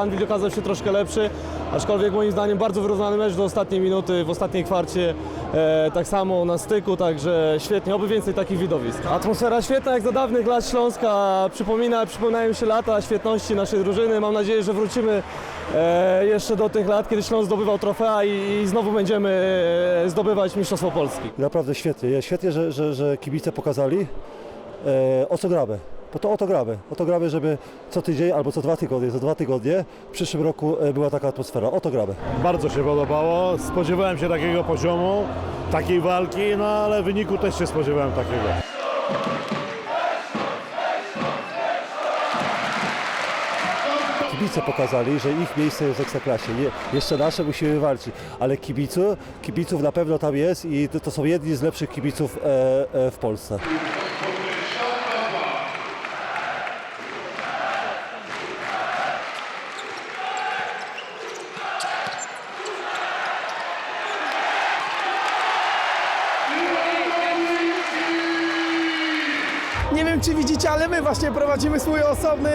Anwil okazał się troszkę lepszy, aczkolwiek moim zdaniem bardzo wyrównany mecz do ostatniej minuty, w ostatniej kwarcie e, tak samo na styku, także świetnie, oby więcej takich widowisk. Atmosfera świetna jak za dawnych lat Śląska, przypomina, przypominają się lata świetności naszej drużyny, mam nadzieję, że wrócimy e, jeszcze do tych lat, kiedy Śląsk zdobywał trofea i, i znowu będziemy e, zdobywać Mistrzostwo Polski. Naprawdę świetnie. Ja- Świetnie, że, że, że kibice pokazali e, o co gramy. Bo to o to gramy. O to gramy, żeby co tydzień albo co dwa tygodnie, za dwa tygodnie w przyszłym roku e, była taka atmosfera. O to gramy. Bardzo się podobało. Spodziewałem się takiego poziomu, takiej walki, no ale wyniku też się spodziewałem takiego. Kibice pokazali, że ich miejsce jest w Ekstraklasie. Nie, jeszcze nasze musimy walczyć, ale kibicu, kibiców na pewno tam jest i to, to są jedni z lepszych kibiców e, e, w Polsce. Wiem czy widzicie, ale my właśnie prowadzimy swój osobny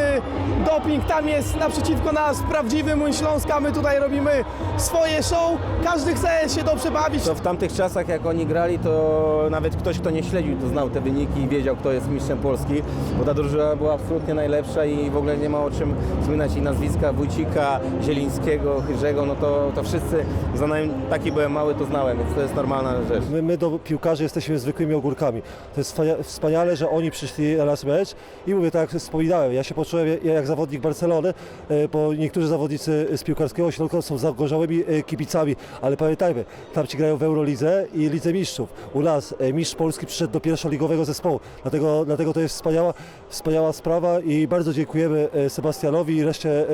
doping. Tam jest naprzeciwko nas prawdziwy Młyn Śląska. My tutaj robimy swoje show. Każdy chce się dobrze bawić. To w tamtych czasach, jak oni grali, to nawet ktoś, kto nie śledził, to znał te wyniki i wiedział, kto jest mistrzem Polski, bo ta drużyna była absolutnie najlepsza i w ogóle nie ma o czym wspominać i nazwiska Wójcika, Zielińskiego, Chyrzego, no to, to wszyscy, zanim taki byłem mały, to znałem, więc to jest normalna rzecz. My, my do piłkarzy jesteśmy zwykłymi ogórkami. To jest wspania- wspaniale, że oni przyszli na nasz mecz i mówię tak jak wspominałem, ja się poczułem jak- zawodnik Barcelony, e, bo niektórzy zawodnicy z piłkarskiego Śląska są zagorzałymi e, kibicami, ale pamiętajmy, tam ci grają w Eurolidze i Lidze Mistrzów. U nas e, mistrz Polski przyszedł do pierwszoligowego zespołu, dlatego, dlatego to jest wspaniała, wspaniała sprawa i bardzo dziękujemy Sebastianowi i reszcie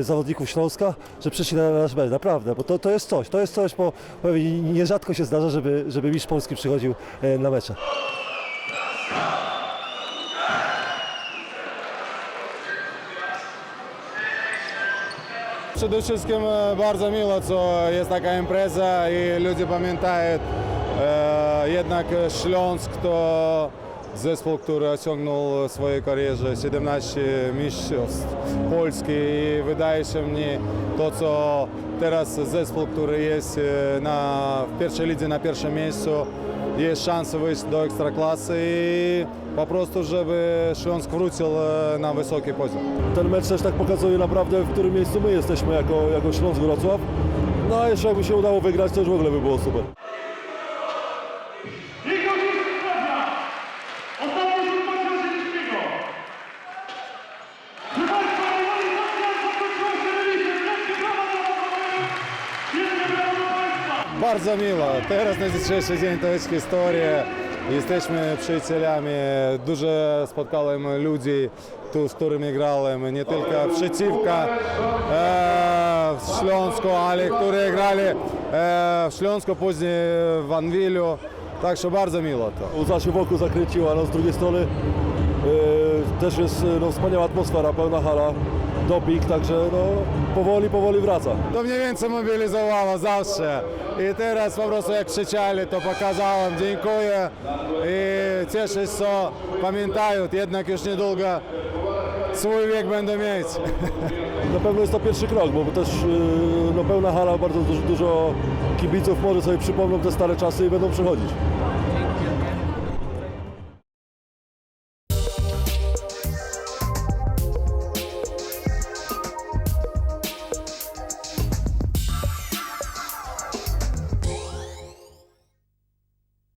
zawodników Śląska, że przyszli na nasz mecz, naprawdę, bo to, to jest coś, to jest coś, bo nierzadko się zdarza, żeby, żeby mistrz Polski przychodził na mecze. Przede wszystkim e, bardzo miło, co jest taka impreza i ludzie pamiętają e, jednak Śląsk to zespół, który osiągnął w swojej karierze 17 mistrzostw Polski i wydaje się mnie to, co teraz zespół, który jest e, na, w pierwszej lidze na pierwszym miejscu, jest szansa wyjść do ekstraklasy i po prostu, żeby Śląsk wrócił e, na wysoki poziom. Ten mecz też tak pokazuje naprawdę, w którym miejscu my jesteśmy jako, jako Śląsk Wrocław. No jeszcze jakby się udało wygrać, to już w ogóle by było super. Bardzo miło. Teraz na dzisiejszy dzień to jest historia. Jesteśmy przyjacielami. Dużo spotkałem ludzi tu, z którymi grałem. Nie tylko przeciwko e, w Śląsku, ale którzy grali e, w Śląsku, później w Anwilu. Także bardzo miło to. Łza się wokół zakręciła, no z drugiej strony e, też jest e, no, wspaniała atmosfera, pełna hala, doping, także no, powoli, powoli wraca. To mniej więcej mobilizowało zawsze. I teraz po prostu jak krzyczeli, to pokazałem, dziękuję i cieszę się, co pamiętają. Jednak już niedługo swój wiek będą mieć. Na pewno jest to pierwszy krok, bo też e, no, pełna hala, bardzo dużo, dużo kibiców może sobie przypomną te stare czasy i będą przychodzić.